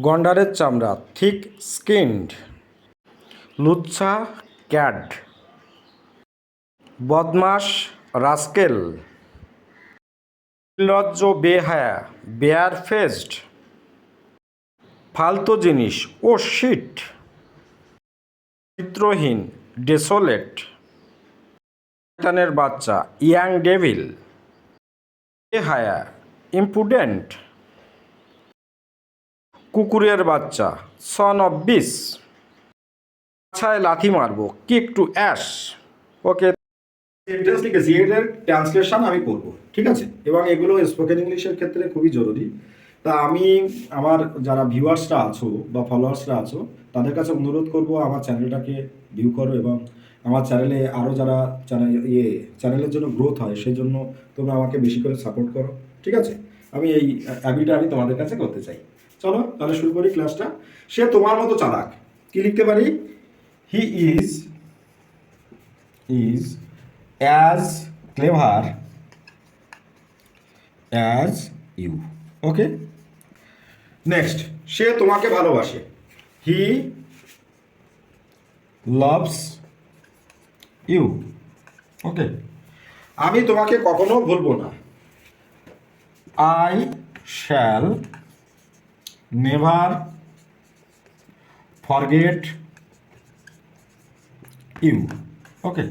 গন্ডারের চামড়া thick skinned. লুচ্ছা cad. বদমাস রাস্কেল। নির্লজ্জ বেহায়া বেয়ার ফেস্ট ফালতু জিনিস, ও শিট। চিত্রহীন, ডেসোলেট। শয়তানের বাচ্চা, ইয়াং ডেভিল। বেহায়া, ইম্পুডেন্ট। কুকুরের বাচ্চা সন অফ বিস ছায় লাথি মারবো kick to ass okay sentence লিখেছি, এটার ট্রান্সলেশন আমি করব, ঠিক আছে? এবং এগুলো স্পোকেন ইংলিশের ক্ষেত্রে খুবই জরুরি। তা আমি, আমার যারা ভিউয়ার্সরা আছো বা ফলোয়ার্সরা আছো, তাদের কাছে অনুরোধ করব, আমার চ্যানেলটাকে ভিউ করো এবং আমার চ্যানেলে আরও যারা চ্যানেল ইয়ে চ্যানেলের জন্য গ্রোথ হয় সেই জন্য তোমরা আমাকে বেশি করে সাপোর্ট করো, ঠিক আছে? আমি এই অ্যাবিটা আমি তোমাদের কাছে করতে চাই। চলো, তাহলে শুরু করি ক্লাসটা। সে তোমার মতো চালাক। কি লিখতে পারি? He is is as clever as you. Okay next সে তোমাকে ভালোবাসে। হি লাভস ইউ ওকে আমি তোমাকে কখনো ভুলবো না। I shall never forget you. Okay.